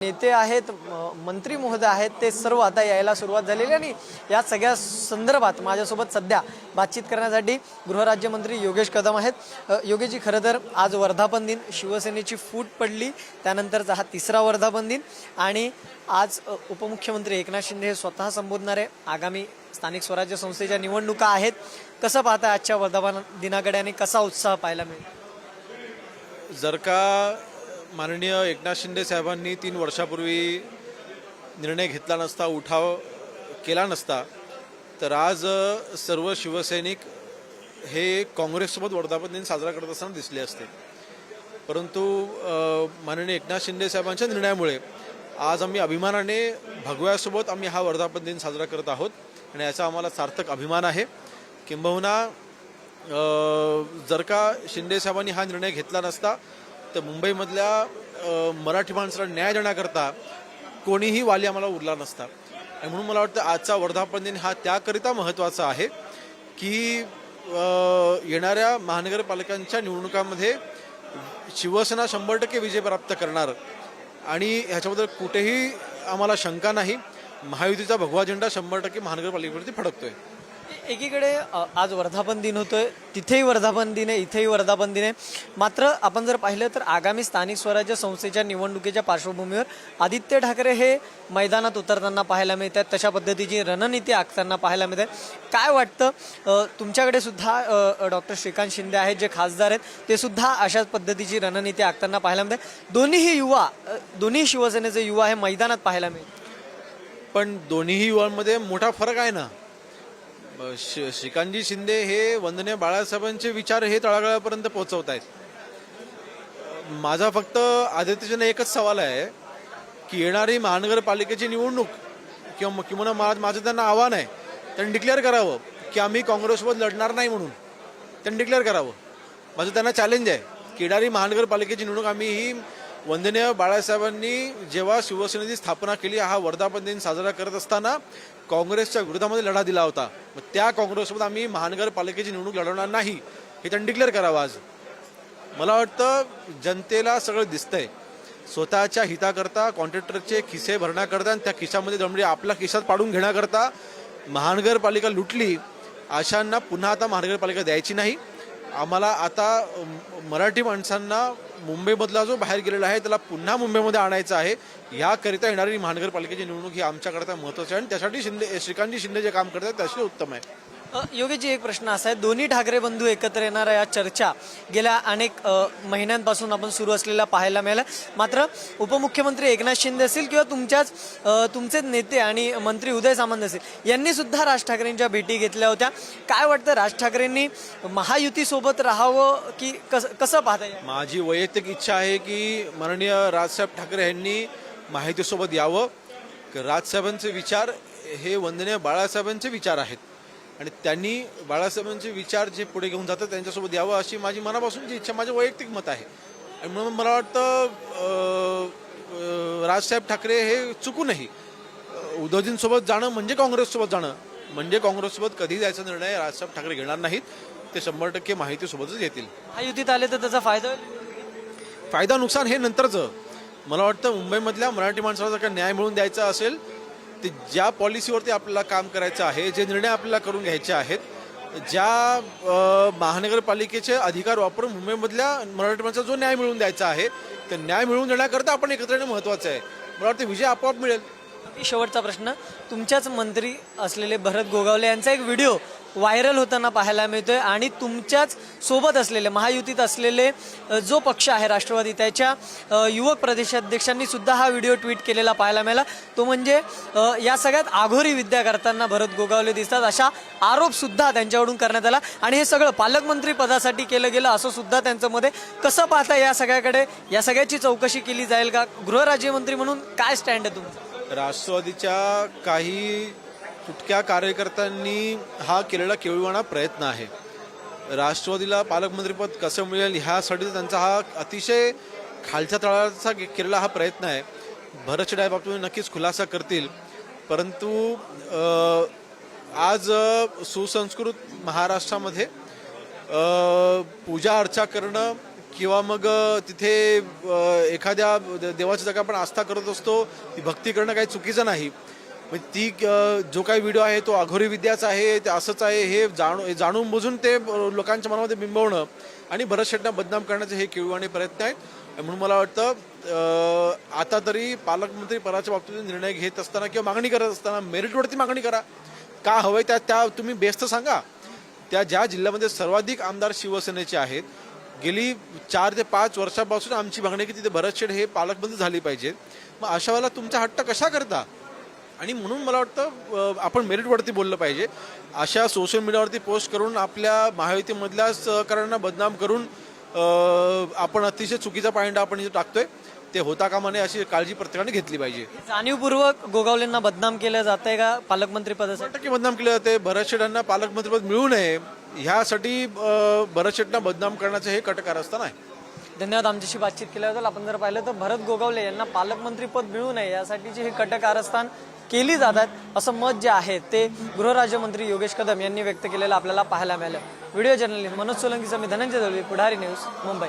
नेते आहेत म- मंत्री महोदय आहेत ते सर्व आता यायला सुरुवात झालेली आणि या सगळ्या संदर्भात माझ्यासोबत सध्या बातचीत करण्यासाठी गृहराज्यमंत्री योगेश कदम आहेत. योगेशजी खरं तर आज वर्धापन दिन शिवसेनेची फूट पडली त्यानंतरचा हा तिसरा वर्धापन दिन आणि आज उपमुख्यमंत्री एकनाथ शिंदे हे स्वतः संबोधणारे आगामी स्थानिक स्वराज्य संस्थेच्या निवडणुका आहेत. कसं पाहता आजच्या वर्धापन दिनाकडे आणि कसा उत्साह पाहायला मिळेल? जर का माननीय एकनाथ शिंदे साहेबांनी तीन वर्षापूर्वी निर्णय घेतला नसता उठाव केला नसता तर आज सर्व शिवसैनिक हे काँग्रेससोबत वर्धापन दिन साजरा करत असताना दिसले असते. परंतु माननीय एकनाथ शिंदे साहेबांच्या निर्णयामुळे आज आम्ही अभिमानाने भगव्यासोबत आम्ही हा वर्धापन दिन साजरा करत आहोत आणि याचा आम्हाला सार्थक अभिमान आहे. किंबहुना जर का शिंदे साहेबांनी हा निर्णय घेतला नसता तर मुंबईमधल्या मराठी माणसाला न्याय देण्याकरता कोणीही वाली आम्हाला उरला नसता. आणि म्हणून मला वाटतं आजचा वर्धापन दिन हा त्याकरिता महत्त्वाचा आहे की येणाऱ्या महानगरपालिकांच्या निवडणुकांमध्ये शिवसेना शंभर टक्के विजय प्राप्त करणार. आणि ह्याच्याबद्दल कुठेही आम्हाला शंका नाही. महायुतीचा भगवा झेंडा शंभर टक्के महानगरपालिकेवरती फडकतोय. एकीकडे आज वर्धापन दिन होतोय तिथेही वर्धापन दिन आहे इथेही वर्धापन दिन आहे. मात्र आपण जर पाहिलं तर आगामी स्थानिक स्वराज्य संस्थेच्या निवडणुकीच्या पार्श्वभूमीवर आदित्य ठाकरे हे मैदानात उतरताना पाहायला मिळतात. तशा पद्धतीची रणनीती आखताना पाहायला मिळते काय वाटतं? तुमच्याकडे सुद्धा डॉक्टर श्रीकांत शिंदे आहेत जे खासदार आहेत ते सुद्धा अशाच पद्धतीची रणनीती आखताना पाहायला मिळते दोन्हीही युवा दोन्ही शिवसेनेचे युवा हे मैदानात पाहायला मिळतात. पण दोन्ही युवांमध्ये मोठा फरक आहे ना. श्रीकांतजी शिंदे हे वंदनीय बाळासाहेबांचे विचार हे तळागाळापर्यंत पोहोचवत आहेत. माझा फक्त आदित्यजींना एकच सवाल आहे की येणारी महानगरपालिकेची निवडणूक किंवा किंवा मा माझं त्यांना आव्हान आहे त्यांनी डिक्लेअर करावं की आम्ही काँग्रेससोबत लढणार नाही म्हणून त्यांनी डिक्लेअर करावं. माझं त्यांना चॅलेंज आहे की येणारी महानगरपालिकेची निवडणूक आम्ही ही वंदनीय बाळासाहेबांनी जेव्हा शिवसेनेची स्थापना केली हा वर्धापन दिन साजरा करत असताना काँग्रेसच्या विरोधामध्ये लढा दिला होता. मग त्या काँग्रेससोबत आम्ही महानगरपालिकेची निवडणूक लढवणार नाही हे त्यांनी डिक्लेअर करावं आज. मला वाटतं जनतेला सगळं दिसतंय. स्वतःच्या हिताकरता कॉन्ट्रॅक्टरचे खिसे भरण्याकरता आणि त्या खिशामध्ये दमडी आपल्या खिशात पाडून घेण्याकरता महानगरपालिका लुटली अशांना पुन्हा आता महानगरपालिका द्यायची नाही. आम्हाला आता मराठी माणसांना मुंबईमधला जो बाहेर गेलेला आहे त्याला पुन्हा मुंबईमध्ये आणायचं आहे. याकरिता येणारी महानगरपालिकेची निवडणूक ही आमच्याकरता महत्त्वाची आहे आणि त्यासाठी शिंदे श्रीकांतजी शिंदे जे काम करतात त्यासाठी उत्तम आहे. योगेशजी एक प्रश्न असा आहे. दोन्ही ठाकरे बंधू एकत्र येणाऱ्या या चर्चा गेल्या अनेक महिन्यांपासून आपण सुरू असलेल्या पाहायला मिळाल्या. मात्र उपमुख्यमंत्री एकनाथ शिंदे असतील किंवा तुमच्याच तुमचेच नेते आणि मंत्री उदय सामंत असतील यांनी सुद्धा राज ठाकरेंच्या भेटी घेतल्या होत्या. काय वाटतं राज ठाकरेंनी महायुतीसोबत राहावं की कसं कसं पाहता येईल? माझी वैयक्तिक इच्छा आहे की माननीय राजसाहेब ठाकरे यांनी माहितीसोबत यावं. राजसाहेबांचे विचार हे वंदनीय बाळासाहेबांचे विचार आहेत. आणि त्यांनी बाळासाहेबांचे विचार जे पुढे घेऊन जातात त्यांच्यासोबत यावं अशी माझी मनापासूनची इच्छा माझं वैयक्तिक मत आहे. आणि म्हणून मला वाटतं राजसाहेब ठाकरे हे चुकूनही उद्धवजींसोबत जाणं म्हणजे काँग्रेससोबत जाणं. म्हणजे काँग्रेससोबत कधी जायचा निर्णय राजसाहेब ठाकरे घेणार नाहीत. ते शंभर टक्के माहितीसोबतच घेतील. महायुतीत आले तर त्याचा फायदा फायदा नुकसान हे नंतरचं. मला वाटतं मुंबईमधल्या मराठी माणसाला जर का न्याय मिळवून द्यायचा असेल ते ज्या पॉलिसीवरती आपल्याला काम करायचं आहे जे निर्णय आपल्याला करून घ्यायचे आहेत ज्या महानगरपालिकेचे अधिकार वापरून मुंबईमधल्या मराठवाड्याचा जो न्याय मिळवून द्यायचा आहे तर न्याय मिळवून देण्याकरता आपण एकत्र येणं महत्त्वाचं आहे. मला वाटतं विजय आपोआप मिळेल. शेवटचा प्रश्न तुमच्याच मंत्री असलेले भरत गोगावले यांचा एक व्हिडिओ व्हायरल होताना पाहायला मिळतोय आणि तुमच्याच सोबत असलेले महायुतीत असलेले जो पक्ष आहे राष्ट्रवादी त्याच्या युवक प्रदेशाध्यक्षांनी सुद्धा हा व्हिडिओ ट्विट केलेला पाहायला मिळाला. तो म्हणजे या सगळ्यात आघोरी विद्या करताना भरत गोगावले दिसतात. अशा आरोप सुद्धा त्यांच्याकडून करण्यात आला. आणि हे सगळं पालकमंत्री पदासाठी केलं गेलं असं सुद्धा त्यांचं मध्ये कसं पाहता या सगळ्याकडे? या सगळ्याची चौकशी केली जाईल का? गृहराज्यमंत्री म्हणून काय स्टँड आहे तुमचं? राष्ट्रवादीच्या काही तुटक्या कार्यकर्त्यांनी हा केलेला केळीवाणा प्रयत्न आहे? राष्ट्रवादीला पालकमंत्रीपद कसं मिळेल ह्यासाठी त्यांचा हा अतिशय खालच्या तळाचा केलेला हा प्रयत्न आहे. भरचड्या बाबतीत नक्कीच खुलासा करतील. परंतु आज सुसंस्कृत महाराष्ट्रामध्ये पूजा अर्चा करणं किंवा मग तिथे एखाद्या देवाची जागा आपण आस्था करत असतो ती भक्ती करणं काही चुकीचं नाही. म्हणजे ती जो काही व्हिडिओ आहे तो अघोरी विद्याचा आहे ते असंच आहे हे जाणू जाणून बुजून ते लोकांच्या मनामध्ये बिंबवणं आणि भरत शेट्टना बदनाम करण्याचे हे किळवाणे प्रयत्न आहेत. म्हणून मला वाटतं आता तरी पालकमंत्री पदाच्या बाबतीत निर्णय घेत असताना किंवा मागणी करत असताना मेरिटवरती मागणी करा. का हवंय त्या त्या तुम्ही बेस्ट सांगा. त्या ज्या जिल्ह्यामध्ये सर्वाधिक आमदार शिवसेनेचे आहेत गेली चार ते पाच वर्षापासून आमची मागणी की तिथे भरत शेठ हे पालकमंत्री झाली पाहिजेत. मग अशा वेळेला तुमचा हट्ट कशा करता? आणि म्हणून मला वाटतं आपण मेरिटवरती बोललं पाहिजे. अशा सोशल मीडियावरती पोस्ट करून आपल्या महायुतीमधल्या सहकाऱ्यांना बदनाम करून आपण अतिशय चुकीचा पॉईंट आपण इथे टाकतोय. ते होता कामा नये अशी काळजी प्रत्येकाने घेतली पाहिजे. जाणीवपूर्वक गोगावलेंना बदनाम केलं जातंय का पालकमंत्री पदासाठी टक्के बदनाम केले जाते भरत शेठांना पालकमंत्रीपद मिळू नये. ह्यासाठी भरत शेठना बदनाम करण्याचं हे कट कारस्थान आहे. धन्यवाद आमच्याशी बातचीत केल्याबद्दल. आपण जर पाहिलं तर भरत गोगावले यांना पालकमंत्री पद मिळू नये यासाठीची ही कटकारस्थान केली जातात असं मत जे आहे ते गृहराज्यमंत्री योगेश कदम यांनी व्यक्त केलेलं आपल्याला पाहायला मिळालं. व्हिडिओ जर्नलिस्ट मनोज सोलंकीचं मी धनंजय दळवी पुढारी न्यूज मुंबई.